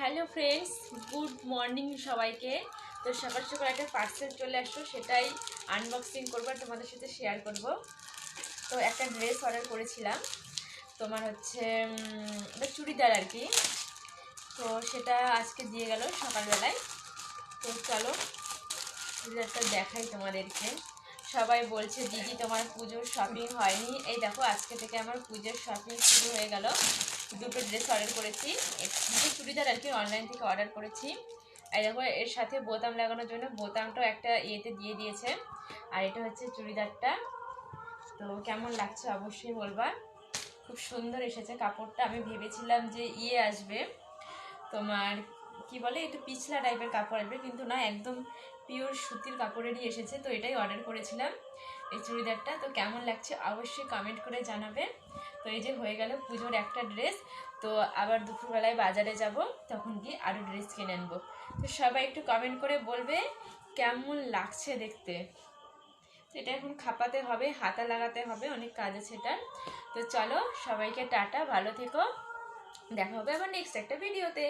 Hello friends good morning সবাইকে। তো সকাল সকাল একটা পার্সেল চলে আসলো, সেটাই আনবক্সিং করব আর তোমাদের সাথে শেয়ার করব। তো একটা ড্রেস অর্ডার করেছিলাম। তোমার হচ্ছে চুড়িদার আর কি। তো সেটা আজকে দিয়ে গেল সকালবেলায়। তো চলো চুড়িদারটা দেখাই তোমাদেরকে। সবাই বলছে, দিদি, তোমার পুজোর শপিং হয়নি। এই দেখো, আজকে থেকে আমার পুজোর শপিং শুরু হয়ে গেল। দুটো ড্রেস অর্ডার করেছি। দুটো চুড়িদার আর কি অনলাইন থেকে অর্ডার করেছি। এই দেখো, এর সাথে বোতাম লাগানোর জন্য বোতামটাও একটা ইয়েতে দিয়ে দিয়েছে। আর এটা হচ্ছে চুড়িদারটা। তো কেমন লাগছে অবশ্যই বলবা। খুব সুন্দর এসেছে কাপড়টা। আমি ভেবেছিলাম যে ইয়ে আসবে তোমার কি বলে একটু পিছলা টাইপের কাপড় আসবে, কিন্তু না, একদম পিওর সুতির কাপড়েরই এসেছে, তো এটাই অর্ডার করেছিলাম এই চুড়িদারটা, তো কেমন লাগছে অবশ্যই কমেন্ট করে জানাবে। তো এই যে হয়ে গেল পুজোর একটা ড্রেস তো আবার দুপুরবেলায় বাজারে যাব, তখন গিয়ে আরও ড্রেস কিনে আনব। তো সবাই একটু কমেন্ট করে বলবে কেমন লাগছে দেখতে। তো এটা এখন খাপাতে হবে, হাতা লাগাতে হবে, অনেক কাজ আছে এটার। তো চলো সবাইকে টাটা, ভালো থেকো, দেখা হবে আবার নেক্সট একটা ভিডিওতে